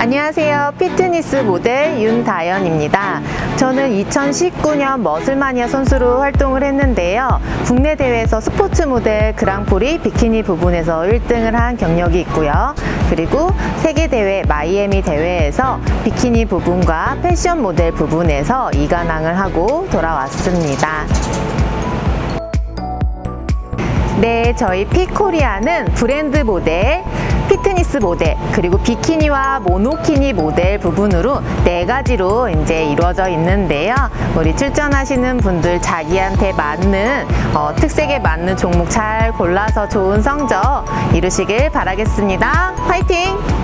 안녕하세요. 피트니스 모델 윤다연입니다. 저는 2019년 머슬마니아 선수로 활동을 했는데요. 국내 대회에서 스포츠 모델 그랑프리 비키니 부분에서 1등을 한 경력이 있고요. 그리고 세계 대회 마이애미 대회에서 비키니 부분과 패션 모델 부분에서 2관왕을 하고 돌아왔습니다. 네, 저희 피코리아는 브랜드 모델, 피트니스 모델, 그리고 비키니와 모노키니 모델 부분으로 네 가지로 이제 이루어져 있는데요. 우리 출전하시는 분들 자기한테 맞는 어, 특색에 맞는 종목 잘 골라서 좋은 성적 이루시길 바라겠습니다. 화이팅!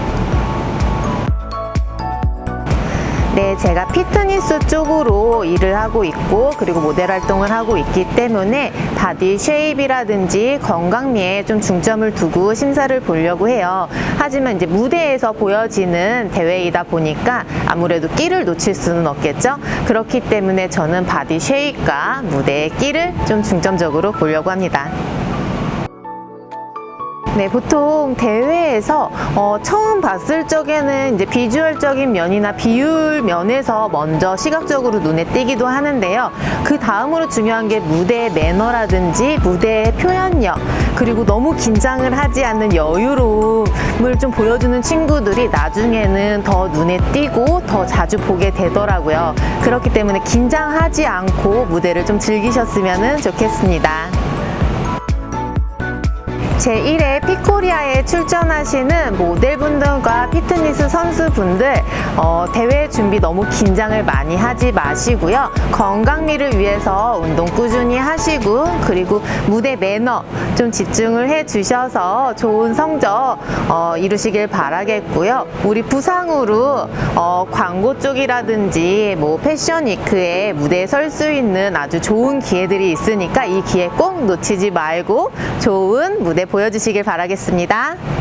네, 제가 피트니스 쪽으로 일을 하고 있고 그리고 모델 활동을 하고 있기 때문에 바디 쉐입이라든지 건강미에 좀 중점을 두고 심사를 보려고 해요. 하지만 이제 무대에서 보여지는 대회이다 보니까 아무래도 끼를 놓칠 수는 없겠죠. 그렇기 때문에 저는 바디 쉐입과 무대의 끼를 좀 중점적으로 보려고 합니다. 네, 보통 대회에서 어, 처음 봤을 적에는 이제 비주얼적인 면이나 비율 면에서 먼저 시각적으로 눈에 띄기도 하는데요. 그 다음으로 중요한 게 무대의 매너라든지 무대의 표현력, 그리고 너무 긴장을 하지 않는 여유로움을 좀 보여주는 친구들이 나중에는 더 눈에 띄고 더 자주 보게 되더라고요. 그렇기 때문에 긴장하지 않고 무대를 좀 즐기셨으면 좋겠습니다. 제1회 피코리아에 출전하시는 모델분들과 피트니스 선수분들 어, 대회 준비 너무 긴장을 많이 하지 마시고요. 건강미를 위해서 운동 꾸준히 하시고 그리고 무대 매너 좀 집중을 해 주셔서 좋은 성적 어, 이루시길 바라겠고요. 우리 부상으로 어, 광고 쪽이라든지 뭐 패션 위크에 무대에 설 수 있는 아주 좋은 기회들이 있으니까 이 기회 꼭 놓치지 말고 좋은 무대 보여주시길 바라겠습니다.